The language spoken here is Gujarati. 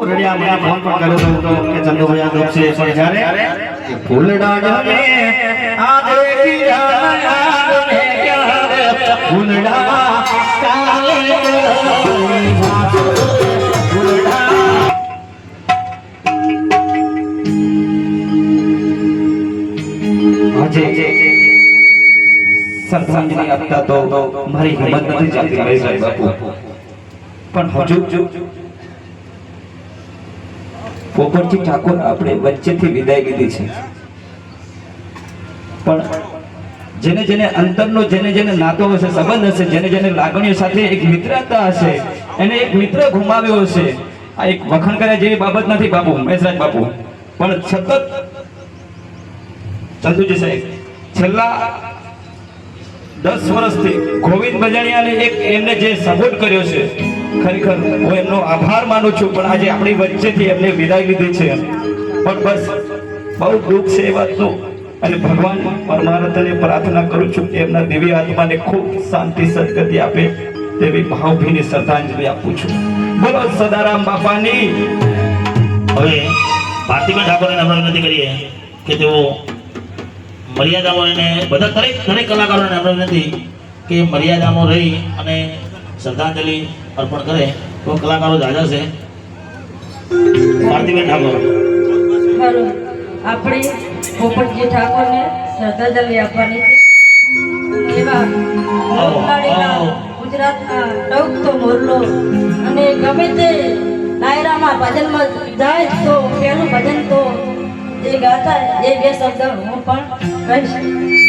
રડ્યા મને ફોન પણ કર્યો હતો કે આ પણ જ્યારે ફૂલડા ગમે બાપુ. પણ હજુ પોપટજી ઠાકોર આપણે વચ્ચેથી વિદાય લીધી છે. પણ જેને જેને અંતરનો જેને જેને નાતો હશે, સંબંધ હશે, જેને જેને લાગણીઓ સાથે એક મિત્રતા હશે, એને એક મિત્ર ગુમાવ્યો હશે. આ એક વખણ કર્યા જેવી બાબત નથી બાપુ, મહેશરાજ બાપુ. પણ સતત ચંદુજી સાહેબ, છેલ્લા દસ વર્ષથી ગોવિંદ બજાણિયાને એક એમને જે સપોર્ટ કર્યો છે ખરેખર હું એમનો આભાર માનું છું, પણ આજે આપણી વચ્ચેથી એમને વિદાય લીધી છે પણ બસ, બહુ દુઃખ છે એ વાતનું. અને ભગવાન પરમારથને પ્રાર્થના કરું છું કે એમના દિવ્ય આત્માને ખૂબ શાંતિ, સદગતિ આપે તેવી ભાવભીની શ્રદ્ધાંજલિ આપું છું. બોલો, સદારામ બાપાની. હવે ભારતીબેન ઠાકોરને આપણે વિનંતી કરીએ કે તેઓ મર્યાદામાં એને બધા દરેક દરેક કલાકારોને આપણે વિનંતી કે મર્યાદામાં રહી અને શ્રદ્ધાંજલિ અર્પણ કરે તો કલાકારો જાજા છે. ભારતીબેન ઠાકોર આપણે પોપટજી ઠાકોરને શ્રદ્ધાંજલિ આપવાની છે. એવા ગુજરાતના ટવકતો મોરલો અને ગમે તે ડાયરામાં ભજનમાં જાય તો પહેલું ભજન તો એ ગાતા એ બે શબ્દ હું પણ કહીશ.